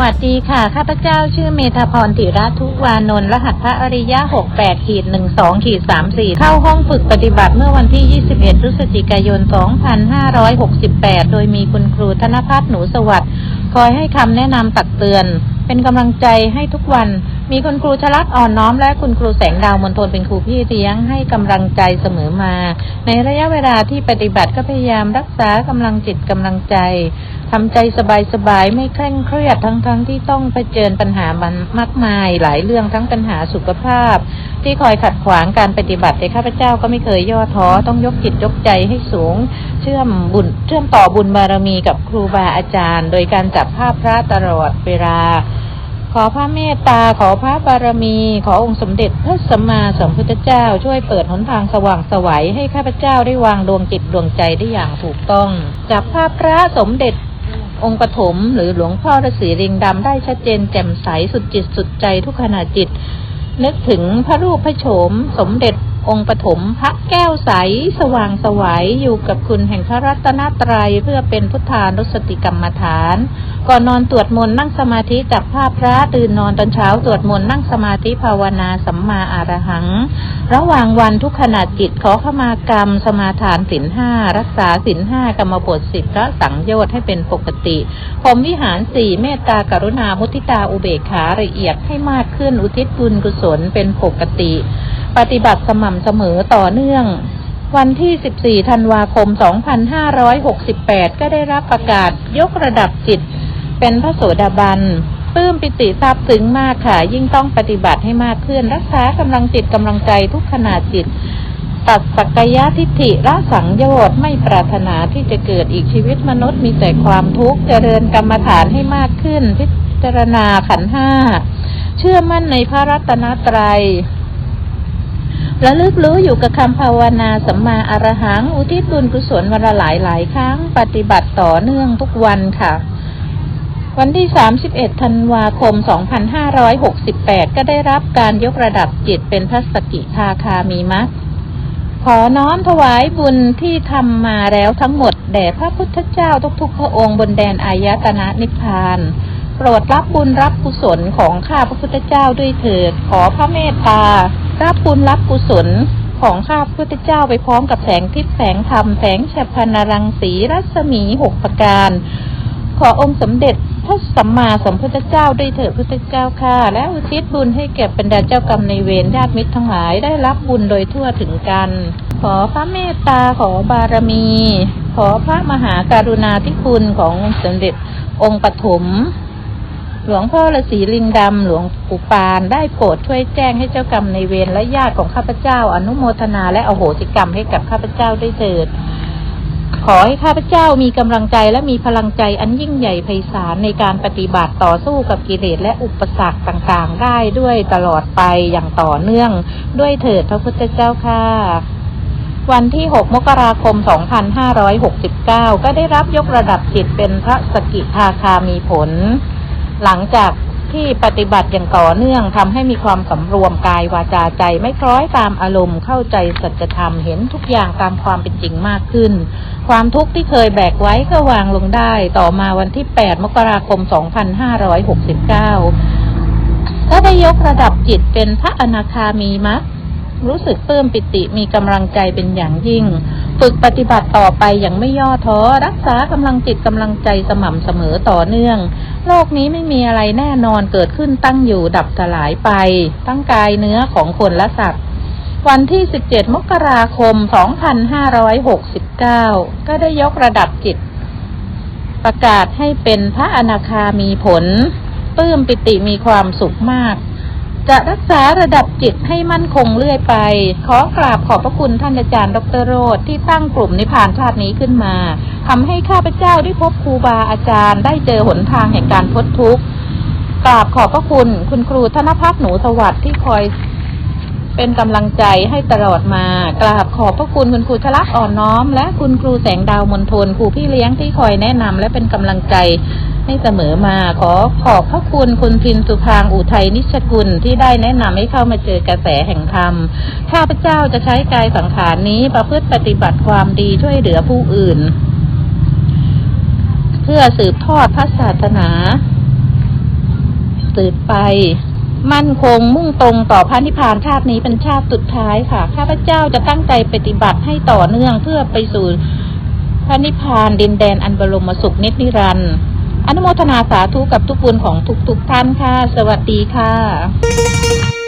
วัสดีค่ะ ข้าพเจ้าชื่อเมธาพรติระทุวานนท์รหัสพระอริยะ 68ขีด12ขีด34 เข้าห้องฝึกปฏิบัติเมื่อวันที่ 21พฤศจิกายน 2568 โดยมีคุณครูธนพัฒน์หนูสวัสดิ์คอยให้คำแนะนำตักเตือน เป็นกำลังใจให้ทุกวัน มีคุณครูชลักอ่อนน้อมและคุณครูแสงดาวมนทนเป็นครูพี่เลี้ยงให้กำลังใจเสมอมา ในระยะเวลาที่ปฏิบัติก็พยายามรักษากำลังจิตกำลังใจทำใจสบายๆไม่เคร่งเครียดทั้งๆทที่ต้องเผชิญปัญหามันมากมาย หลายเรื่องทั้งปัญหาสุขภาพ ที่คอยขัดขวางการปฏิบัติแต่ข้าพเจ้าก็ไม่เคยย่อท้อต้องยกจิตยกใจให้สูง เชื่อมบุญเชื่อมต่อบุญบารมีกับครูบาอาจารย์ โดยการจับภาพพระตลอดเวลา ขอพระเมตตา ขอพระบารมี ขอองค์สมเด็จพระสัมมาสัมพุทธเจ้า ช่วยเปิดหนทางสว่างสวัยให้ข้าพเจ้าได้วางดวงจิตดวงใจได้อย่างถูกต้อง จับภาพพระสมเด็จองค์ปฐมหรือหลวงพ่อฤาษีลิงดำได้ชัดเจนแจ่มใสสุดจิตสุดใจทุกขณะจิต นึกถึงพระรูปพระโฉม สมเด็จ องค์ปฐมพระแก้วใส สว่างสวัยอยู่กับคุณแห่งพระรัตนตรัยเพื่อเป็นพุทธานุสติกรรมฐาน ก่อนนอนตรวจมนต์นั่งสมาธิจับภาพพระตื่นนอนตอนเช้าตรวจมนต์นั่งสมาธิภาวนาสัมมาอารหัง ระหว่างวันทุกขณะจิตขอขมากรรม สมาทานศีลห้ารักษาศีลห้ากรรมบทสิบพระสังโยชน์ให้เป็นปกติพรหมวิหารสี่เมตตากรุณามุทิตาอุเบกขาละเอียดให้มากขึ้นอุทิศบุญกุศลเป็นปกติ ปฏิบัติสม่ำเสมอต่อเนื่อง วันที่ 14 ธันวาคม 2568 ก็ได้รับประกาศยกระดับจิต เป็นพระโสดาบันปลื้มปิติซาบซึ้งมากค่ะ ยิ่งต้องปฏิบัติให้มากขึ้น รักษากำลังจิตกำลังใจทุกขณะจิต ตัดสักกายทิฏฐิละสังโยชน์ไม่ปรารถนาที่จะเกิดอีกชีวิตมนุษย์มีแต่ความทุกข์เจริญกรรมฐานให้มากขึ้น พิจารณาขันธ์ห้า เชื่อมั่นในพระรัตนตรัย ระลึกรู้อยู่กับคำภาวนาสัมมาอรหัง อุทิศบุญกุศลวันละหลายหลายครั้ง ปฏิบัติต่อเนื่องทุกวันค่ะ วันที่ 31 ธันวาคม 2568 ก็ได้รับการยกระดับจิตเป็นพระสกิทาคามีมัคขอน้อมถวายบุญที่ทำมาแล้วทั้งหมด แด่พระพุทธเจ้าทุกๆพระองค์บนแดนอายตนะนิพพานโปรดรับบุญรับกุศลของข้าพระพุทธเจ้าด้วยเถิด ขอพระเมตตา รับบุญรับกุศลของข้าพุทธเจ้าไปพร้อมกับแสงทิพย์แสงธรรมแสงฉัพพนรังสีรัศมีหกประการ ขอองค์สมเด็จพระสัมมาสัมพุทธเจ้าด้วยเถิดพุทธเจ้าค่ะ และอุทิศบุญให้แก่บรรดาเจ้ากรรมในเวรญาติมิตรทั้งหลายได้รับบุญโดยทั่วถึงกัน ขอพระเมตตาขอบารมี ขอพระมหาการุณาธิคุณขององค์สมเด็จองค์ปฐม หลวงพ่อฤาษีลิงดำหลวงปู่ปานได้โปรดช่วยแจ้งให้เจ้ากรรมในเวรและญาติของข้าพเจ้า อนุโมทนาและอโหสิกรรมให้กับข้าพเจ้าด้วยเถิด ขอให้ข้าพเจ้ามีกำลังใจและมีพลังใจอันยิ่งใหญ่ไพศาลในการปฏิบัติต่อสู้กับกิเลสและอุปสรรคต่างๆ ได้ด้วยตลอดไปอย่างต่อเนื่องด้วยเถิดพระพุทธเจ้าค่ะวันที่ 6 มกราคม 2569 ก็ได้รับยกระดับจิตเป็นพระสกิทาคามีผล หลังจากที่ปฏิบัติอย่างต่อเนื่องทำให้มีความสำรวมกายวาจาใจไม่คล้อยตามอารมณ์เข้าใจสัจธรรมเห็นทุกอย่างตามความเป็นจริงมากขึ้น ความทุกข์ที่เคยแบกไว้ก็วางลงได้ ต่อมาวันที่ 8 มกราคม 2569ก็ได้ยกระดับจิตเป็นพระอนาคามีมัครู้สึกปลื้มปิติมีกำลังใจเป็นอย่างยิ่ง ฝึกปฏิบัติต่อไปอย่างไม่ย่อท้อ รักษากำลังจิตกำลังใจสม่ำเสมอต่อเนื่อง โลกนี้ไม่มีอะไรแน่นอนเกิดขึ้นตั้งอยู่ดับสลายไป ตั้งกายเนื้อของคนและสัตว์วันที่ 17 มกราคม 2569 ก็ได้ยกระดับจิต ประกาศให้เป็นพระอนาคามีผลปลื้มปิติมีความสุขมาก จะรักษาระดับจิตให้มั่นคงเรื่อยไป ขอกราบขอบพระคุณท่านอาจารย์ดรโรธที่ตั้งกลุ่มนิพพานชาตินี้ขึ้นมาทำให้ข้าพเจ้าได้พบครูบาอาจารย์ ได้เจอหนทางแห่งการพ้นทุกข์กราบขอบพระคุณ คุณครูธนพัฒน์หนูสวัสดิ์ที่คอยเป็นกำลังใจให้ตลอดมา กราบขอบพระคุณคุณครูชลักษ์อ่อนน้อม และคุณครูแสงดาวมนทนครูพี่เลี้ยงที่คอยแนะนำและเป็นกำลังใจ ให้เสมอมา ขอขอบพระคุณคุณพินสุพางอุทัยนิชกุลที่ได้แนะนำให้เข้ามาเจอกระแสแห่งธรรม ข้าพเจ้าจะใช้กายสังขารนี้ประพฤติปฏิบัติความดีช่วยเหลือผู้อื่น เพื่อสืบทอดพระศาสนา สืบไปมั่นคงมุ่งตรงต่อพระนิพพานชาตินี้เป็นชาติสุดท้ายค่ะ ข้าพเจ้าจะตั้งใจปฏิบัติให้ต่อเนื่องเพื่อไปสู่พระนิพพานดินแดนอันบรมสุขนิรันดร์ อนุโมทนาสาธุกับทุกบุญของทุกๆท่านค่ะ สวัสดีค่ะ